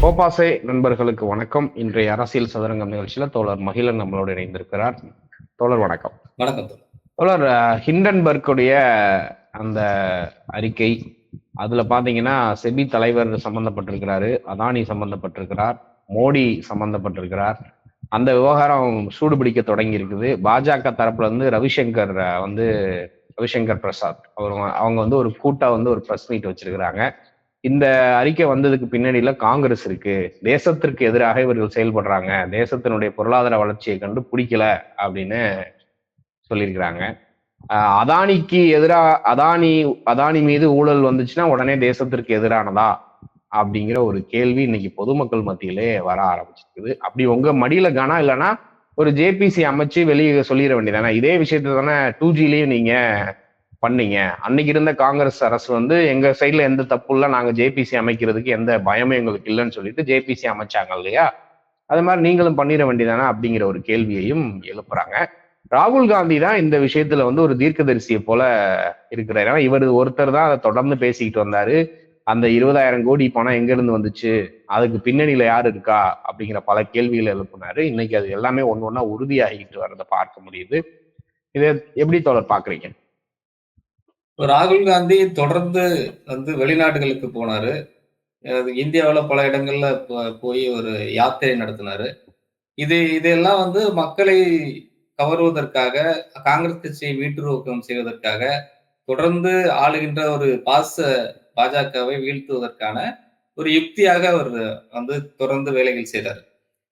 கோபாசை நண்பர்களுக்கு வணக்கம். இன்றைய அரசியல் சதுரங்கம் நிகழ்ச்சியில தோழர் மகிழன் நம்மளோடு இணைந்திருக்கிறார். தோழர் வணக்கம். வணக்கம் தோழர். ஹிண்டன்பர்க்குடைய அந்த அறிக்கை அதுல பாத்தீங்கன்னா செபி தலைவர் சம்பந்தப்பட்டிருக்கிறாரு அதானி சம்பந்தப்பட்டிருக்கிறார் மோடி சம்பந்தப்பட்டிருக்கிறார். அந்த விவகாரம் சூடுபிடிக்க தொடங்கி இருக்குது பாஜக தரப்புல இருந்து ரவிசங்கர் வந்து ரவிசங்கர் பிரசாத். அவர் அவங்க வந்து ஒரு கூட்டா வந்து ஒரு ப்ரெஸ் மீட் வச்சிருக்கிறாங்க. இந்த அறிக்கை வந்ததுக்கு பின்னணியில காங்கிரஸ் இருக்கு. தேசத்திற்கு எதிராக இவர்கள் செயல்படுறாங்க. தேசத்தினுடைய பொருளாதார வளர்ச்சியை கண்டு பிடிக்கல அப்படின்னு சொல்லியிருக்கிறாங்க. அதானிக்கு எதிராக அதானி அதானி மீது ஊழல் வந்துச்சுன்னா உடனே தேசத்திற்கு எதிரானதா? அப்படிங்கிற ஒரு கேள்வி இன்னைக்கு பொதுமக்கள் மத்தியிலே வர ஆரம்பிச்சிருக்குது. அப்படி உங்க மடியில கனம் இல்லைன்னா ஒரு ஜேபிசி அமைச்சு வெளியே சொல்லிட வேண்டியதானே இதே விஷயத்த தானே டூ ஜிலையும் நீங்க பண்ணீங்க. அன்னைக்கு இருந்த காங்கிரஸ் அரசு வந்து எங்க சைட்ல எந்த தப்பு இல்லை நாங்க ஜேபிசி அமைக்கிறதுக்கு எந்த பயமும் எங்களுக்கு இல்லைன்னு சொல்லிட்டு ஜேபிசி அமைச்சாங்க இல்லையா? அது மாதிரி நீங்களும் பண்ணிட வேண்டியதானே அப்படிங்கிற ஒரு கேள்வியையும் எழுப்புறாங்க. ராகுல் காந்தி தான் இந்த விஷயத்துல வந்து ஒரு தீர்க்கதரிசியை போல இருக்கிறார். ஏன்னா இவர் ஒருத்தர் தான் அதை தொடர்ந்து பேசிக்கிட்டு வந்தாரு. அந்த இருபதாயிரம் கோடி பணம் எங்க இருந்து வந்துச்சு? அதுக்கு பின்னணியில யார் இருக்கா? அப்படிங்கிற பல கேள்விகளை எழுப்பினாரு. இன்னைக்கு அது எல்லாமே ஒண்ணு ஒண்ணா உறுதியாகிட்டு வர்றதை பார்க்க முடியுது. இதை எப்படி தொடர் பாக்குறீங்க ராகுல் காந்தி தொடர்ந்து வந்து வெளிநாடுகளுக்கு போனாரு. இந்தியாவில் இந்தியாவுல பல இடங்கள்ல போய் ஒரு யாத்திரை நடத்தினாரு. இது இதெல்லாம் வந்து மக்களை கவருவதற்காக காங்கிரஸ் கட்சியை வீட்டுருவக்கம் செய்வதற்காக தொடர்ந்து ஆளுகின்ற ஒரு பாச பாஜகவை வீழ்த்துவதற்கான ஒரு யுக்தியாக அவர் வந்து தொடர்ந்து வேலைகள் செய்தார்.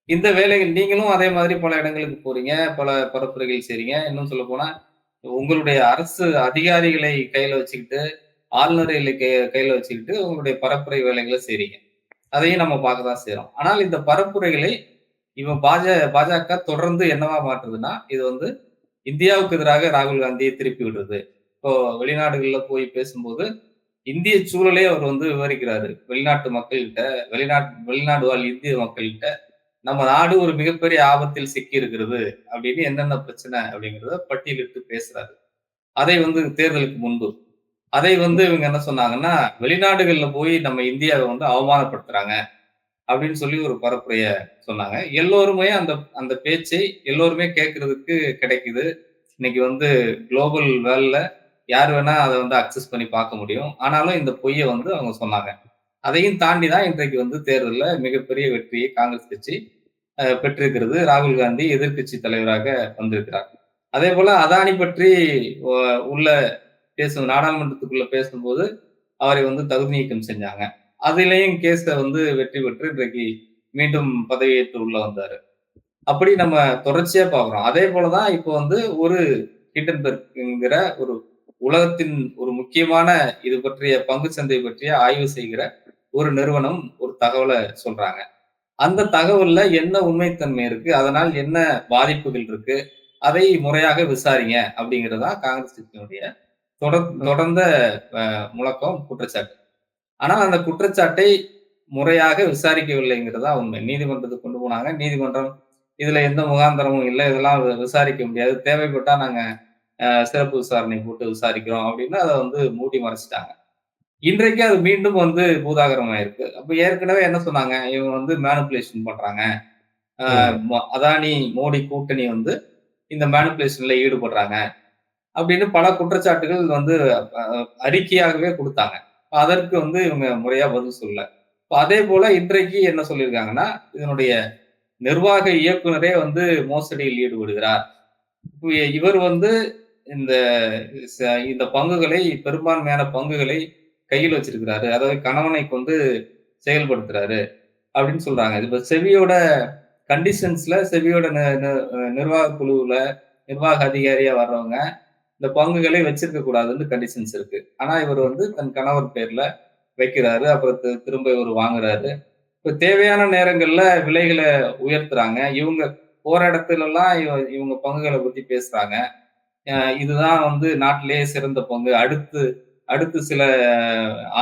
இந்த வேலைகள் நீங்களும் அதே மாதிரி பல இடங்களுக்கு போறீங்க பல பரப்புரைகள் செய்றீங்க. இன்னும் சொல்ல போனா உங்களுடைய அரசு அதிகாரிகளை கையில வச்சுக்கிட்டு ஆளுநர்களை கை கையில வச்சுக்கிட்டு உங்களுடைய பரப்புரை வேலைகளை செய்றீங்க. அதையும் நம்ம பார்க்க தான் செய்யறோம் ஆனால் இந்த பரப்புரைகளை இவன் பாஜ பாஜக தொடர்ந்து என்னவா மாற்றுதுன்னா இது வந்து இந்தியாவுக்கு எதிராக ராகுல் காந்தியை திருப்பி விடுறது. இப்போ வெளிநாடுகள்ல போய் பேசும்போது இந்திய சூழலே அவர் வந்து விவரிக்கிறாரு. வெளிநாட்டு மக்கள்கிட்ட வெளிநாட்டு வெளிநாடு வாழ் இந்திய மக்கள்கிட்ட நம்ம நாடு ஒரு மிகப்பெரிய ஆபத்தில் சிக்கி இருக்கிறது அப்படின்னு என்னென்ன பிரச்சனை அப்படிங்கிறத பட்டியலிட்டு பேசுறாரு. அதை வந்து தேர்தலுக்கு முன்பு. அதை வந்து இவங்க என்ன சொன்னாங்கன்னா வெளிநாடுகள்ல போய் நம்ம இந்தியாவை வந்து அவமானப்படுத்துறாங்க அப்படின்னு சொல்லி ஒரு பரப்புரைய சொன்னாங்க. எல்லோருமே அந்த அந்த பேச்சை எல்லோருமே கேட்கறதுக்கு கிடைக்குது. இன்னைக்கு வந்து குளோபல் வேல்ல யார் வேணா அதை வந்து அக்சஸ் பண்ணி பார்க்க முடியும். ஆனாலும் இந்த பொய்யை வந்து அவங்க சொன்னாங்க. அதையும் தாண்டி தான் இன்றைக்கு வந்து தேர்தலில் மிகப்பெரிய வெற்றியை காங்கிரஸ் கட்சி பெற்றிருக்கிறது. ராகுல் காந்தி எதிர்க்கட்சி தலைவராக வந்திருக்கிறார். அதே போல அதானி பற்றி உள்ள பேசும் நாடாளுமன்றத்துக்குள்ள பேசும்போது அவரை வந்து தகுதி நீக்கம் செஞ்சாங்க. அதுலேயும் கேஸை வந்து வெற்றி பெற்று இன்றைக்கு மீண்டும் பதவியேற்று உள்ள வந்தாரு. அப்படி நம்ம தொடர்ச்சியா பாக்குறோம் அதே போலதான் இப்போ வந்து ஒரு ஹிண்டன்பர்க்ங்கிற ஒரு உலகத்தின் ஒரு முக்கியமான இது பற்றிய பங்கு சந்தை பற்றிய ஆய்வு செய்கிற ஒரு நிறுவனம் ஒரு தகவலை சொல்றாங்க. அந்த தகவல்ல என்ன உண்மைத்தன்மை இருக்கு? அதனால் என்ன பாதிப்புகள் இருக்கு? அதை முறையாக விசாரிங்க அப்படிங்கிறதா காங்கிரஸ் கட்சியினுடைய தொடர் தொடர்ந்த முழக்கம் குற்றச்சாட்டு. ஆனால் அந்த குற்றச்சாட்டை முறையாக விசாரிக்கவில்லைங்கிறதா உண்மை. நீதிமன்றத்துக்கு கொண்டு போனாங்க. நீதிமன்றம் இதுல எந்த முகாந்தரமும் இல்லை. இதெல்லாம் விசாரிக்க முடியாது. தேவைப்பட்டா நாங்க சிறப்பு விசாரணை போட்டு விசாரிக்கிறோம் அப்படின்னு அதை வந்து மூடி மறைச்சிட்டாங்க. இன்றைக்கு அது மீண்டும் வந்து பூதாகரமாயிருக்கு. அப்ப ஏற்கனவே என்ன சொன்னாங்க? இவங்க வந்து மேனிப்புலேஷன் பண்றாங்க. அதானி மோடி கூட்டணி வந்து இந்த மேனிப்புலேஷன்ல ஈடுபடுறாங்க அப்படின்னு பல குற்றச்சாட்டுகள் வந்து அறிக்கையாகவே கொடுத்தாங்க. அதற்கு வந்து இவங்க முறையா பதில் சொல்லல. இப்ப அதே போல இன்றைக்கு என்ன சொல்லியிருக்காங்கன்னா இதனுடைய நிர்வாக இயக்குனரே வந்து மோசடியில் ஈடுபடுகிறார். இவர் வந்து இந்த ச- இந்த பங்குகளை பெரும்பான்மையான பங்குகளை கையில் வச்சிருக்கிறாரு. அதாவது கணவனை கொண்டு செயல்படுத்துறாரு அப்படின்னு சொல்றாங்க. இப்ப செவியோட கண்டிஷன்ஸ்ல செவியோட நி- நிர்வாக குழுவுல நிர்வாக அதிகாரியா வர்றவங்க இந்த பங்குகளை வச்சிருக்க கூடாதுன்னு கண்டிஷன்ஸ் இருக்கு. ஆனா இவர் வந்து தன் கணவர் பேர்ல வைக்கிறாரு. அப்புறம் திரும்ப இவர் வாங்குறாரு. இப்ப தேவையான நேரங்கள்ல விலைகளை உயர்த்துறாங்க. இவங்க போற இடத்துலலாம் எல்லாம் இவங்க பங்குகளை பத்தி பேசுறாங்க. இதுதான் வந்து நாட்டிலேயே சிறந்த பங்கு. அடுத்து அடுத்து சில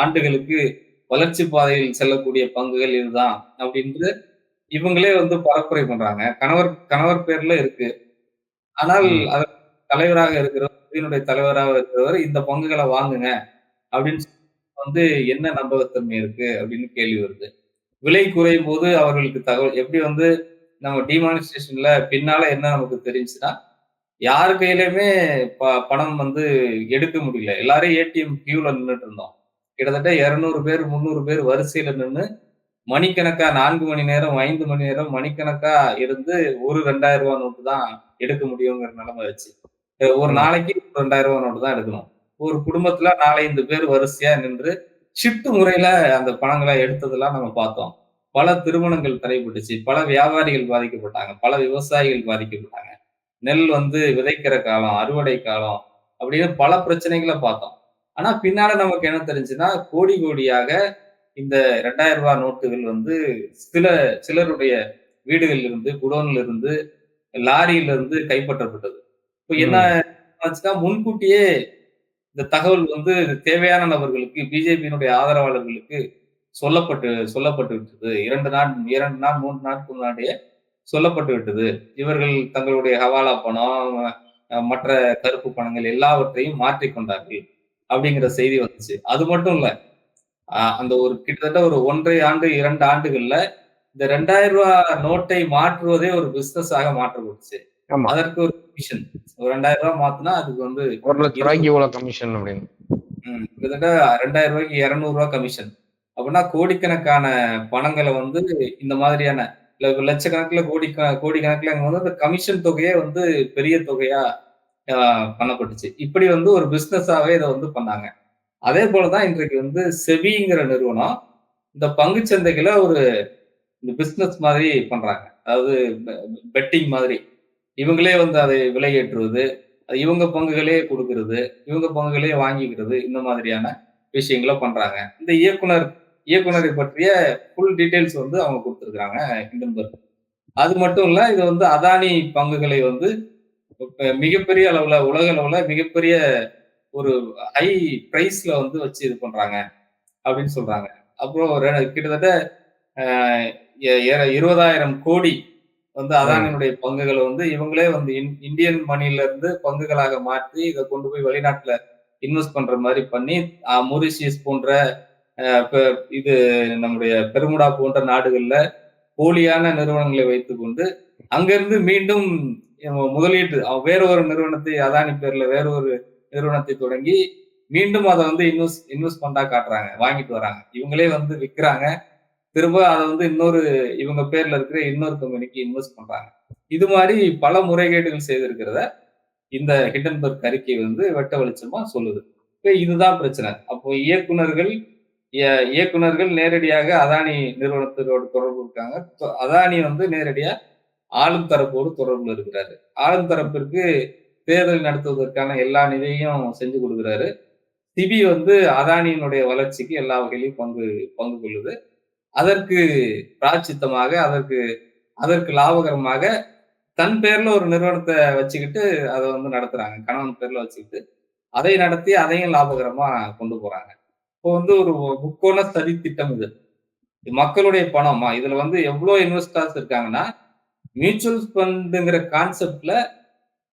ஆண்டுகளுக்கு வளர்ச்சி பாதையில் செல்லக்கூடிய பங்குகள் இதுதான் அப்படின்ட்டு இவங்களே வந்து பரப்புரை பண்றாங்க. கணவர் கணவர் பேர்ல இருக்கு. ஆனால் தலைவராக இருக்கிறவர் தலைவராக இருக்கிறவர் இந்த பங்குகளை வாங்குங்க அப்படின்னு வந்து என்ன நம்பகத்தன்மை இருக்கு அப்படின்னு கேள்வி வருது. விலை குறையும் போது அவர்களுக்கு தகவல் எப்படி வந்து நம்ம டிமானிஸ்ட்ரேஷன்ல பின்னால என்ன நமக்கு தெரிஞ்சுன்னா யார் கையிலயுமே பணம் வந்து எடுக்க முடியல. எல்லாரும் ஏடிஎம் கியூல நின்றுட்டு இருந்தோம். கிட்டத்தட்ட இருநூறு பேர் முந்நூறு பேர் வரிசையில நின்று மணிக்கணக்கா நான்கு மணி நேரம் ஐந்து மணி நேரம் மணிக்கணக்கா இருந்து ஒரு ரெண்டாயிரம் ரூபாய் நோட்டு தான் எடுக்க முடியுங்கிற நிலைமை வச்சு. ஒரு. நாளைக்கு ரெண்டாயிரம் ரூபாய் நோட்டு தான் எடுக்கணும். ஒரு குடும்பத்துல நாலஞ்சு பேர் வரிசையா நின்று ஷிஃப்ட் முறையில அந்த பணங்களை எடுத்ததெல்லாம் நம்ம பார்த்தோம். பல திருமணங்கள் தடைப்பட்டுச்சு பல வியாபாரிகள் பாதிக்கப்பட்டாங்க. பல விவசாயிகள் பாதிக்கப்பட்டாங்க. நெல் வந்து விதைக்கிற காலம் அறுவடை காலம் அப்படின்னு பல பிரச்சனைகளை பார்த்தோம். ஆனா பின்னால நமக்கு என்ன தெரிஞ்சுன்னா கோடி கோடியாக இந்த ரெண்டாயிரம் ரூபாய் நோட்டுகள் வந்து சில சிலருடைய வீடுகளில் இருந்து குடோன்ல இருந்து லாரியில இருந்து கைப்பற்றப்பட்டது. இப்போ என்ன. ஆச்சுன்னா முன்கூட்டியே இந்த தகவல் வந்து தேவையான நபர்களுக்கு பிஜேபியினுடைய ஆதரவாளர்களுக்கு சொல்லப்பட்டு சொல்லப்பட்டு விட்டது. இரண்டு நாள் இரண்டு நாள் மூன்று நாட்களுக்கு முன்னாடியே சொல்லப்பட்டு விட்டது. இவர்கள் தங்களுடைய ஹவாலா பணம் மற்ற கருப்பு பணங்கள் எல்லாவற்றையும் மாற்றிக்கொண்டார்கள் அப்படிங்கிற செய்தி வந்துச்சு. அது மட்டும் இல்ல அந்த ஒரு கிட்டத்தட்ட ஒரு ஒன்றரை ஆண்டு இரண்டு ஆண்டுகள்ல இந்த ரெண்டாயிரம் ரூபாய் நோட்டை மாற்றுவதே ஒரு பிசினஸ் ஆக மாற்றப்பட்டுச்சு அதற்கு ஒரு கமிஷன் ஒரு ரெண்டாயிரம் ரூபாய் மாத்தினா அதுக்கு வந்து ஒரு லட்ச ரூபாய்க்கு இவ்வளவு கமிஷன் அப்படின்னு. கிட்டத்தட்ட ரெண்டாயிரம் ரூபாய்க்கு இருநூறு ரூபாய் கமிஷன் அப்படின்னா கோடிக்கணக்கான பணங்களை வந்து இந்த மாதிரியான லட்சக்கணக்கில் கோடி கோடிக்கணக்கில் அங்கே வந்து அந்த கமிஷன் தொகையே வந்து பெரிய தொகையா பண்ணப்பட்டுச்சு. இப்படி வந்து ஒரு பிஸ்னஸாகவே இதை வந்து பண்ணாங்க. அதே போலதான் இன்றைக்கு வந்து செவிங்கிற நிறுவனம் இந்த பங்கு சந்தைகளை ஒரு இந்த பிஸ்னஸ் மாதிரி பண்றாங்க. அதாவது பெட்டிங் மாதிரி. இவங்களே வந்து அதை விலையேற்றுவது அது இவங்க பங்குகளே கொடுக்கறது இவங்க பங்குகளே வாங்கிக்கிறது இந்த மாதிரியான விஷயங்களை பண்றாங்க. இந்த இயக்குனர் இயக்குனரை பற்றிய ஃபுல் டீடைல்ஸ் வந்து அவங்க கொடுத்துருக்குறாங்க ஹிண்டன்பர்க். அது மட்டும் இல்ல இது வந்து அதானி பங்குகளை வந்து மிகப்பெரிய அளவுல உலக அளவுல மிகப்பெரிய ஒரு ஹை பிரைஸ்ல வந்து வச்சு இது பண்றாங்க அப்படின்னு சொல்றாங்க. அப்புறம் கிட்டத்தட்ட இருபதாயிரம் கோடி வந்து அதானியினுடைய பங்குகளை வந்து இவங்களே வந்து இன்- இந்தியன் மணில இருந்து பங்குகளாக மாற்றி இதை கொண்டு போய் வெளிநாட்டுல இன்வெஸ்ட் பண்ற மாதிரி பண்ணி ஆஹ், மொரிஷியஸ் போன்ற இப்போ இது நம்முடைய பெருமுடா போன்ற நாடுகள்ல போலியான நிறுவனங்களை வைத்துக்கொண்டு அங்கிருந்து மீண்டும் முதலீட்டு வேற ஒரு நிறுவனத்தை அதானி பேர்ல வேற ஒரு நிறுவனத்தை தொடங்கி மீண்டும் அதை வந்து இன்வெஸ்ட் இன்வெஸ்ட்மெண்டா காட்டுறாங்க வாங்கிட்டு வராங்க. இவங்களே வந்து விற்கிறாங்க திரும்ப அதை வந்து இன்னொரு இவங்க பேர்ல இருக்கிற இன்னொரு கம்பெனிக்கு இன்வெஸ்ட் பண்றாங்க. இது மாதிரி பல முறைகேடுகள் செய்திருக்கிறத இந்த ஹிண்டன்பர்க் அறிக்கை வந்து வெட்ட வெளிச்சமா சொல்லுது. இப்போ இதுதான் பிரச்சனை. அப்போ இயக்குனர்கள் இயக்குநர்கள் இயக்குனர்கள் நேரடியாக அதானி நிறுவனத்தோடு தொடர்பு இருக்காங்க. தொ- அதானி வந்து நேரடியா ஆளும் தரப்போடு தொடர்புல இருக்கிறாரு. ஆளும் தரப்பிற்கு தேர்தல் நடத்துவதற்கான எல்லா நிதியையும் செஞ்சு கொடுக்குறாரு. சிபி வந்து அதானியினுடைய வளர்ச்சிக்கு எல்லா வகையிலையும் பங்கு பங்கு கொள்ளுது. அதற்கு பிராச்சித்தமாக அதற்கு அதற்கு லாபகரமாக தன் பேர்ல ஒரு நிறுவனத்தை வச்சுக்கிட்டு அதை வந்து நடத்துறாங்க. கணவன் பேர்ல வச்சுக்கிட்டு அதை நடத்தி அதையும் லாபகரமா கொண்டு போறாங்க. இப்போ வந்து ஒரு முக்கோண சதி திட்டம் இது. மக்களுடைய பணமா? இதுல வந்து எவ்வளவு இன்வெஸ்டர்ஸ் இருக்காங்கன்னா மியூச்சுவல் ஃபண்டுங்கிற கான்செப்ட்ல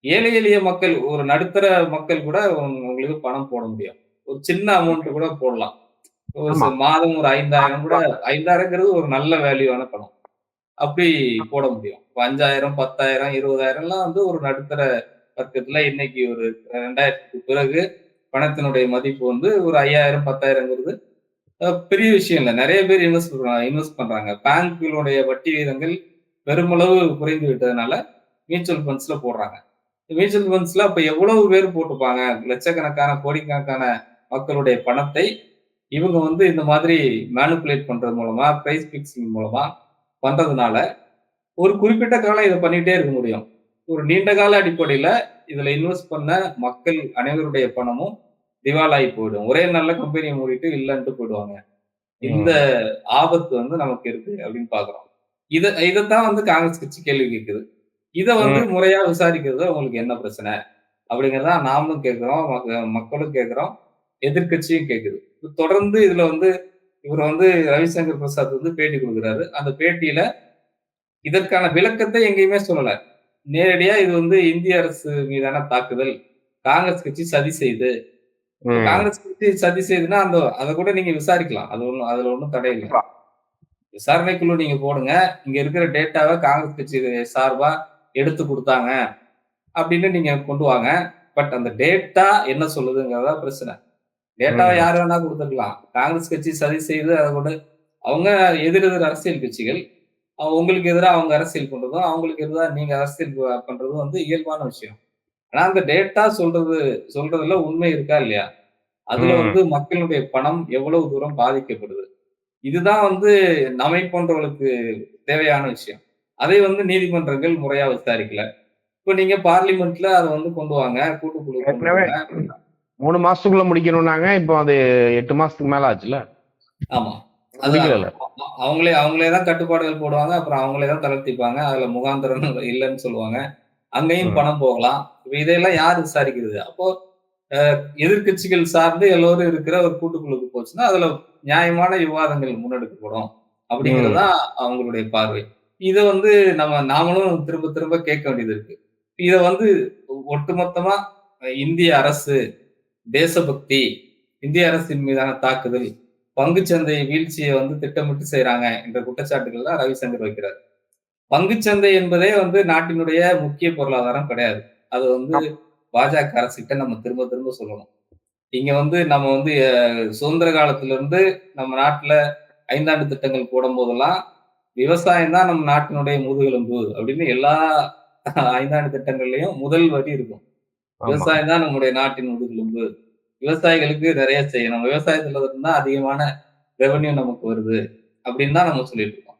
ஏழை எளிய மக்கள் ஒரு நடுத்தர மக்கள் கூட உங்க- உங்களுக்கு பணம் போட முடியும். ஒரு சின்ன அமௌண்ட் கூட போடலாம். ஒரு மாதம் ஒரு ஐந்தாயிரம் கூட ஐந்தாயிரங்கிறது ஒரு நல்ல வேல்யூவான பணம். அப்படி போட முடியும். இப்போ அஞ்சாயிரம் பத்தாயிரம் இருபதாயிரம் எல்லாம் வந்து ஒரு நடுத்தர வர்க்கத்துல இன்னைக்கு ஒரு ரெண்டாயிரத்துக்கு பிறகு பணத்தினுடைய மதிப்பு வந்து ஒரு ஐயாயிரம் பத்தாயிரங்கிறது பெரிய விஷயம் இல்லை. நிறைய பேர் இன்வெஸ்ட் பண்றாங்க இன்வெஸ்ட் பண்றாங்க. பேங்க்குகளுடைய வட்டி விகிதங்கள் பெருமளவு குறைந்து விட்டதுனால மியூச்சுவல் ஃபண்ட்ஸ்ல போடுறாங்க. மியூச்சுவல் ஃபண்ட்ஸ்ல அப்ப எவ்வளவு பேர் போட்டுப்பாங்க? லட்சக்கணக்கான கோடிக்கணக்கான மக்களுடைய பணத்தை இவங்க வந்து இந்த மாதிரி மேனுப்புலேட் பண்றது மூலமா பிரைஸ் பிக்சிங் மூலமா பண்றதுனால ஒரு குறிப்பிட்ட காலம் இதை பண்ணிட்டே இருக்க முடியும். ஒரு நீண்ட கால அடிப்படையில இதுல இன்வெஸ்ட் பண்ண மக்கள் அனைவருடைய பணமும் திவாலாகி போயிடும். ஒரே நல்ல கம்பெனியை மூடிட்டு இல்லைன்ட்டு போயிடுவாங்க. இந்த. ஆபத்து வந்து நமக்கு இருக்கு அப்படின்னு பாக்குறோம் இத இதைத்தான் வந்து காங்கிரஸ் கட்சி கேள்வி கேட்குது. இதை வந்து. முறையா விசாரிக்கிறது உங்களுக்கு என்ன பிரச்சனை? அப்படிங்கறத நாமளும் கேட்கிறோம் மக்க- மக்களும் கேட்கிறோம் எதிர்க்கட்சியும் கேக்குது இப்ப தொடர்ந்து இதுல வந்து இவர் வந்து ரவிசங்கர் பிரசாத் வந்து பேட்டி கொடுக்குறாரு. அந்த பேட்டியில இதற்கான விளக்கத்தை எங்கேயுமே சொல்லல. நேரடியா இது வந்து இந்திய அரசு மீதான தாக்குதல். காங்கிரஸ் கட்சி சதி செய்து. காங்கிரஸ் கட்சி சதி செய்யுதுன்னா அந்த அதை கூட நீங்க விசாரிக்கலாம். அது ஒண்ணும் அதுல ஒண்ணும் தடை இல்லை. விசாரணைக்குழு நீங்க போடுங்க. இங்க இருக்கிற டேட்டாவை காங்கிரஸ் கட்சி சார்பா எடுத்து கொடுத்தாங்க அப்படின்னு நீங்க கொண்டு வாங்க. பட் அந்த டேட்டா என்ன சொல்லுதுங்கிறதா பிரச்சனை. டேட்டாவை. யார் வேணா கொடுத்துக்கலாம் காங்கிரஸ் கட்சி சதி செய்து அதை கூட அவங்க எதிர் எதிர் அரசியல் கட்சிகள் உங்களுக்கு எதிராக அவங்க அரசியல் பண்றதும் அவங்களுக்கு எதிராக நீங்க அரசியல் பண்றதும் வந்து இயல்பான விஷயம். ஆனா அந்த டேட்டா சொல்றது சொல்றதுல உண்மை இருக்கா இல்லையா? அதுல. வந்து மக்களுடைய பணம் எவ்வளவு தூரம் பாதிக்கப்படுது? இதுதான் வந்து நம்மை போன்றவர்களுக்கு தேவையான விஷயம். அதை வந்து நீதிமன்றங்கள் முறையா விசாரிக்கல. இப்ப நீங்க பார்லிமெண்ட்ல அதை வந்து கொண்டு வாங்க கூட்டுக்குழு மூணு மாசத்துக்குள்ள முடிக்கணும்னாங்க இப்போ அது எட்டு மாசத்துக்கு மேல ஆச்சுல ஆமா. அது அவங்களே அவங்களே தான் கட்டுப்பாடுகள் போடுவாங்க அப்புறம் அவங்களே தான் தளர்த்திப்பாங்க அதுல முகாந்திரம் இல்லைன்னு சொல்லுவாங்க. அங்கேயும். பணம் போகலாம். இப்ப இதையெல்லாம் யார் விசாரிக்கிறது? அப்போ அஹ், எதிர்க்கட்சிகள் சார்ந்து எல்லோரும் இருக்கிற ஒரு கூட்டுக்குழுக்கு போச்சுன்னா அதுல நியாயமான விவாதங்கள் முன்னெடுக்கப்படும். அப்படிங்கறதுதான் அவங்களுடைய பார்வை. இதை வந்து நம்ம நாமளும் திரும்ப திரும்ப கேட்க வேண்டியது இருக்கு. இத வந்து ஒட்டுமொத்தமா இந்திய அரசு தேசபக்தி இந்திய அரசின் மீதான தாக்குதல் பங்குச்சந்தை வீழ்ச்சியை வந்து திட்டமிட்டு செய்றாங்க என்ற குற்றச்சாட்டுகள் தான் ரவிசங்கர் வைக்கிறார். பங்குச்சந்தை என்பதே வந்து நாட்டினுடைய முக்கிய பொருளாதாரம் கிடையாது. அது வந்து பாஜக அரசுகிட்ட நம்ம திரும்ப திரும்ப சொல்லணும். இங்க வந்து நம்ம வந்து சுதந்திர காலத்துல இருந்து நம்ம நாட்டுல ஐந்தாண்டு திட்டங்கள் போடும் போதெல்லாம் விவசாயம் தான் நம்ம நாட்டினுடைய முதுகெலும்பு அப்படின்னு எல்லா ஐந்தாண்டு திட்டங்கள்லயும் முதல் வரி இருக்கும். விவசாயம் தான் நம்முடைய நாட்டின் முதுகெலும்பு. விவசாயிகளுக்கு நிறைய செய்யணும். விவசாயத்துல இருந்தா அதிகமான ரெவன்யூ நமக்கு வருது அப்படின்னு தான் நம்ம சொல்லிட்டு இருக்கோம்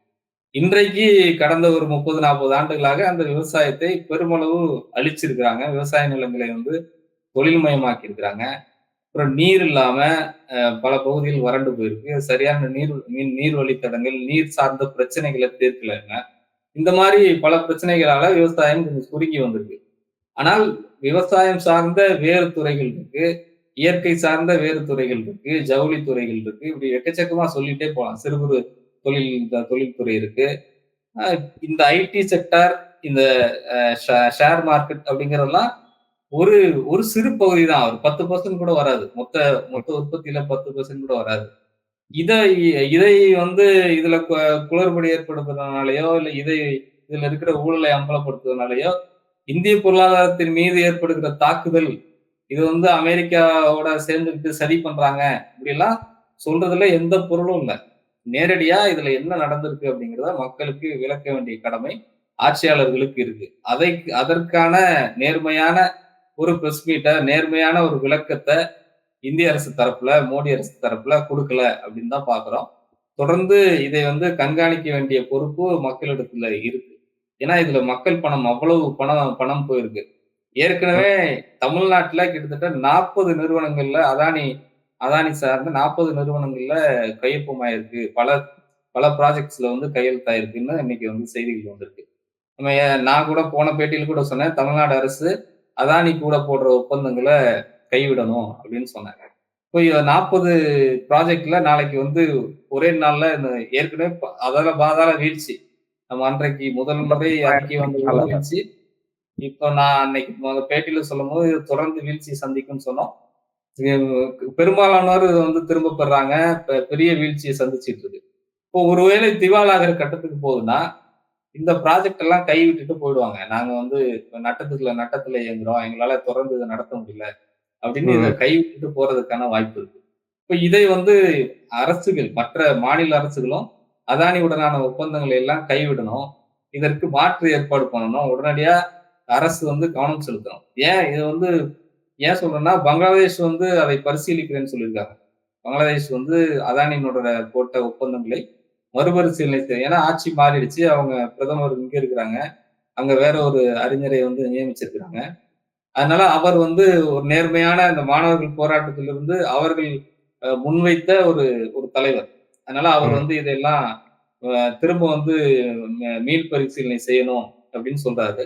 இன்றைக்கு கடந்த ஒரு முப்பது நாற்பது ஆண்டுகளாக அந்த விவசாயத்தை பெருமளவு அழிச்சிருக்கிறாங்க. விவசாய நிலங்களை வந்து தொழில்மயமாக்கி இருக்கிறாங்க அப்புறம் நீர் இல்லாம பல பகுதிகள் வறண்டு போயிருக்கு. சரியான நீர் மீன் நீர் வழித்தடங்கள் நீர் சார்ந்த பிரச்சனைகளை தீர்க்கலைங்க இந்த மாதிரி பல பிரச்சனைகளால விவசாயம் கொஞ்சம் சுருங்கி வந்திருக்கு. ஆனால் விவசாயம் சார்ந்த வேறு துறைகள் இருக்கு. இயற்கை சார்ந்த வேறு துறைகள் இருக்கு ஜவுளி துறைகள் இருக்கு. இப்படி எக்கச்சக்கமா சொல்லிட்டே போகலாம் சிறு குறு தொழில் தொழில்துறை இருக்கு. இந்த ஐடி செக்டார் இந்த ஷேர் மார்க்கெட் அப்படிங்கறதெல்லாம் ஒரு ஒரு சிறு பகுதி தான். ஒரு பத்து பர்சன்ட் கூட வராது. மொத்த மொத்த உற்பத்தியில பத்து பர்சன்ட் கூட வராது. இதை இதை வந்து இதுல கு- குளறுபடி ஏற்படுத்துறதுனாலயோ இல்ல இதை இதுல இருக்கிற ஊழலை அம்பலப்படுத்துறதுனாலயோ இந்திய பொருளாதாரத்தின் மீது ஏற்படுகிற தாக்குதல் இது வந்து அமெரிக்காவோட சேர்ந்துக்கிட்டு சரி பண்றாங்க இப்படிலாம் சொல்றதுல எந்த பொருளும் இல்லை. நேரடியா இதுல என்ன நடந்திருக்கு அப்படிங்கிறத மக்களுக்கு விளக்க வேண்டிய கடமை ஆட்சியாளர்களுக்கு இருக்கு. அதை அதற்கான நேர்மையான ஒரு பிரஸ் மீட்டை நேர்மையான ஒரு விளக்கத்தை இந்திய அரசு தரப்புல மோடி அரசு தரப்புல கொடுக்கல அப்படின்னு தான் பாக்குறோம். தொடர்ந்து இதை வந்து கண்காணிக்க வேண்டிய பொறுப்பு மக்களிடத்துல இருக்கு. ஏன்னா இதுல மக்கள் பணம் அவ்வளவு பணம் பணம் போயிருக்கு. ஏற்கனவே தமிழ்நாட்டுல கிட்டத்தட்ட நாற்பது நிறுவனங்கள்ல அதானி அதானி சார்ந்த நாற்பது நிறுவனங்கள்ல கையொப்பமாயிருக்கு. பல பல ப்ராஜெக்ட்ஸ்ல வந்து கையெழுத்தாயிருக்குன்னு இன்னைக்கு வந்து செய்திகள் வந்திருக்கு. நம்ம நான் கூட போன பேட்டியில் கூட சொன்னேன் தமிழ்நாடு அரசு அதானி கூட போடுற ஒப்பந்தங்களை கைவிடணும் அப்படின்னு சொன்னாங்க. இப்போ நாற்பது ப்ராஜெக்ட்ல நாளைக்கு வந்து ஒரே நாள்ல இந்த ஏற்கனவே அதால பாதாள வீழ்ச்சி. நம்ம அன்றைக்கு முதல் முறை அறிக்கை வந்து வீழ்ச்சி. இப்போ நான் அன்னைக்கு முத பேட்டியில சொல்லும் போது தொடர்ந்து வீழ்ச்சி சந்திக்கும்னு சொன்னோம். பெரும்பாலானோர் இதை வந்து திரும்ப பெறாங்க பெரிய வீழ்ச்சியை சந்திச்சிட்டு இருக்கு. இப்போ ஒருவேளை திவாலாகிற கட்டத்துக்கு போகுதுன்னா இந்த ப்ராஜெக்ட் எல்லாம் கை விட்டுட்டு போயிடுவாங்க. நாங்க வந்து இப்ப நட்டத்துல இயங்குறோம். எங்களால தொடர்ந்து இதை நடத்த முடியல அப்படின்னு இதை. கை விட்டுட்டு போறதுக்கான வாய்ப்பு இருக்கு. இப்ப இதை வந்து அரசுகள் மற்ற மாநில அரசுகளும் அதானியுடனான ஒப்பந்தங்களை எல்லாம் கைவிடணும். இதற்கு மாற்று ஏற்பாடு பண்ணணும். உடனடியா அரசு வந்து கவனம் செலுத்தணும். ஏன்? இது வந்து ஏன் சொல்றேன்னா பங்களாதேஷ் வந்து அதை பரிசீலிக்கிறேன்னு சொல்லியிருக்காங்க. பங்களாதேஷ் வந்து அதானியினோட போட்ட ஒப்பந்தங்களை மறுபரிசீலனை செய்ய ஏன்னா ஆட்சி மாறிடுச்சு. அவங்க பிரதமர் இங்க இருக்கிறாங்க. அங்க வேற ஒரு அறிஞரை வந்து நியமிச்சிருக்கிறாங்க. அதனால அவர் வந்து ஒரு நேர்மையான இந்த மாணவர்கள் போராட்டத்திலிருந்து அவர்கள் முன்வைத்த ஒரு ஒரு தலைவர். அதனால அவர். வந்து இதெல்லாம் திரும்ப வந்து மீள் பரிசீலனை செய்யணும் அப்படின்னு சொல்றாரு.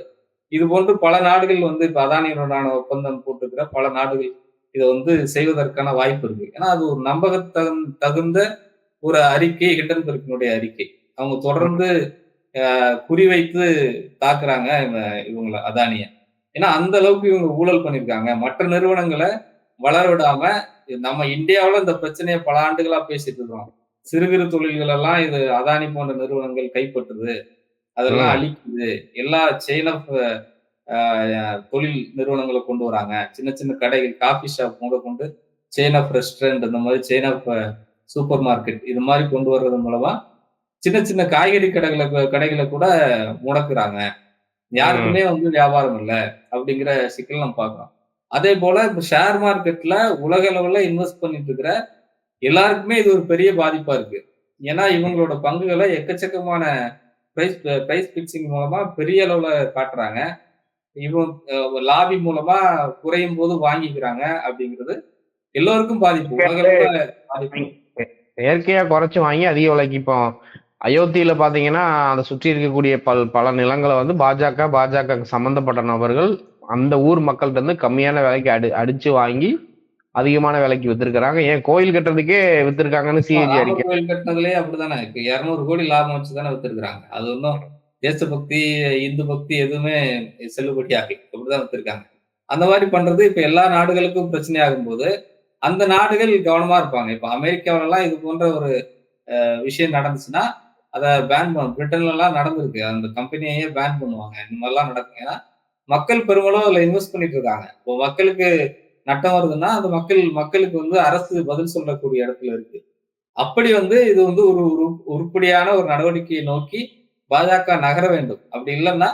இது போன்று பல நாடுகள் வந்து இப்ப அதானியுடனான ஒப்பந்தம் போட்டுக்கிற பல நாடுகள் இதை வந்து செய்வதற்கான வாய்ப்பு இருக்கு. ஏன்னா அது ஒரு நம்பக தகுந்த ஒரு அறிக்கை ஹிண்டன்பர்க்கினுடைய அறிக்கை. அவங்க தொடர்ந்து குறிவைத்து தாக்குறாங்க இவ- இவங்கள அதானிய. ஏன்னா அந்த அளவுக்கு இவங்க ஊழல் பண்ணிருக்காங்க. மற்ற நிறுவனங்களை வளர விடாம நம்ம இந்தியாவில் இந்த பிரச்சனையை பல ஆண்டுகளா பேசிட்டு இருக்கோம். சிறு தொழில்கள் எல்லாம் இது அதானி போன்ற நிறுவனங்கள் கைப்பற்றுது. அதெல்லாம். அழிக்குது. எல்லா செயின் ஆஃப் தொழில் நிறுவனங்களை கொண்டு வராங்க. சின்ன சின்ன கடைகள் காஃபி ஷாப் முத கொண்டு செயின் ஆஃப் ரெஸ்டாரண்ட் இந்த மாதிரி செயின் ஆஃப் சூப்பர் மார்க்கெட் இது மாதிரி கொண்டு வர்றது மூலமா சின்ன சின்ன காய்கறி கடைகளை கடைகளை கூட முடக்குறாங்க. யாருக்குமே வந்து வியாபாரம் இல்லை அப்படிங்கிற சிக்கல் நம்ம பார்க்கிறோம். அதே போல இப்ப ஷேர் மார்க்கெட்ல உலக அளவுல இன்வெஸ்ட் பண்ணிட்டு இருக்கிற எல்லாருக்குமே இது ஒரு பெரிய பாதிப்பா இருக்கு. ஏன்னா இவங்களோட பங்குகளை எக்கச்சக்கமான பிரைஸ் பிரைஸ் பிக்சிங் மூலமா பெரிய அளவுல காட்டுறாங்க. இவங்க லாபி மூலமா குறையும் போது வாங்கிக்கிறாங்க அப்படிங்கிறது எல்லோருக்கும் பாதிப்பு. செயற்கையா குறைச்சு வாங்கி அதிக விலைக்கு இப்போ அயோத்தியில பாத்தீங்கன்னா அதை சுற்றி இருக்கக்கூடிய பல் பல நிலங்களை வந்து பாஜக பாஜக சம்பந்தப்பட்ட நபர்கள் அந்த ஊர் மக்கள்கிட்ட இருந்து கம்மியான விலைக்கு அடி அடிச்சு வாங்கி அதிகமான விலைக்கு வித்திருக்கிறாங்க. ஏன் கோயில் கட்டுறதுக்கே வித்திருக்காங்கன்னு சிஏஜி அறிக்கை கோயில் கட்டினதுலயே அப்படிதானே இப்ப இருநூறு கோடி லாபம் வச்சுதானே வித்திருக்காங்க அது ஒன்றும் தேசபக்தி இந்து பக்தி எதுவுமே செல்லுபடி ஆகி அப்படிதான் வித்திருக்காங்க. அந்த மாதிரி பண்றது இப்ப எல்லா நாடுகளுக்கும் பிரச்சனை ஆகும்போது அந்த நாடுகள் கவனமா இருப்பாங்க. இப்ப அமெரிக்காவில எல்லாம் இது போன்ற ஒரு விஷயம் நடந்துச்சுன்னா அதை பேன் பண்ணும் பிரிட்டன்ல எல்லாம் நடந்திருக்கு. அந்த கம்பெனியே பேன் பண்ணுவாங்க. இந்த மாதிரிலாம் நடக்கும் ஏன்னா மக்கள் பெருமளவு அதுல இன்வெஸ்ட் பண்ணிட்டு இருக்காங்க. இப்போ மக்களுக்கு நட்டம் வருதுன்னா அந்த மக்கள் மக்களுக்கு வந்து அரசு பதில் சொல்லக்கூடிய இடத்துல இருக்கு. அப்படி வந்து இது வந்து ஒரு உரு- உருப்படியான ஒரு நடவடிக்கையை நோக்கி பாஜக நகர வேண்டும். அப்படி இல்லைன்னா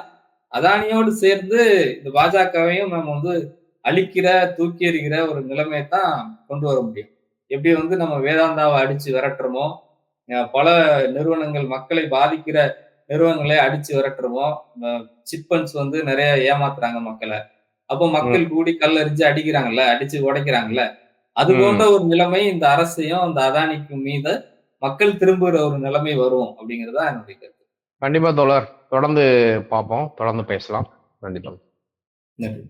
அதானியோடு சேர்ந்து இந்த பாஜகவையும் நம்ம வந்து அழிக்கிற தூக்கி எறிகிற ஒரு நிலைமையை தான் கொண்டு வர முடியும். எப்படி வந்து நம்ம வேதாந்தாவை அடிச்சு விரட்டுறோமோ பல நிறுவனங்கள் மக்களை பாதிக்கிற நிறுவனங்களை அடிச்சு விரட்டுறோமோ சிப்பன்ஸ் வந்து நிறைய ஏமாத்துறாங்க மக்களை. அப்போ மக்கள் கூடி கல்லறிஞ்சு அடிக்கிறாங்கல்ல அடிச்சு உடைக்கிறாங்கல்ல அது. போன்ற ஒரு நிலைமை இந்த அரசையும் அந்த அதானிக்கு மீது மக்கள் திரும்புகிற ஒரு நிலைமை வரும் அப்படிங்கறதா என்னுடைய கருத்து. கண்டிப்பா தோழர். தொடர்ந்து பார்ப்போம். தொடர்ந்து பேசலாம். நன்றி தோழர். நன்றி.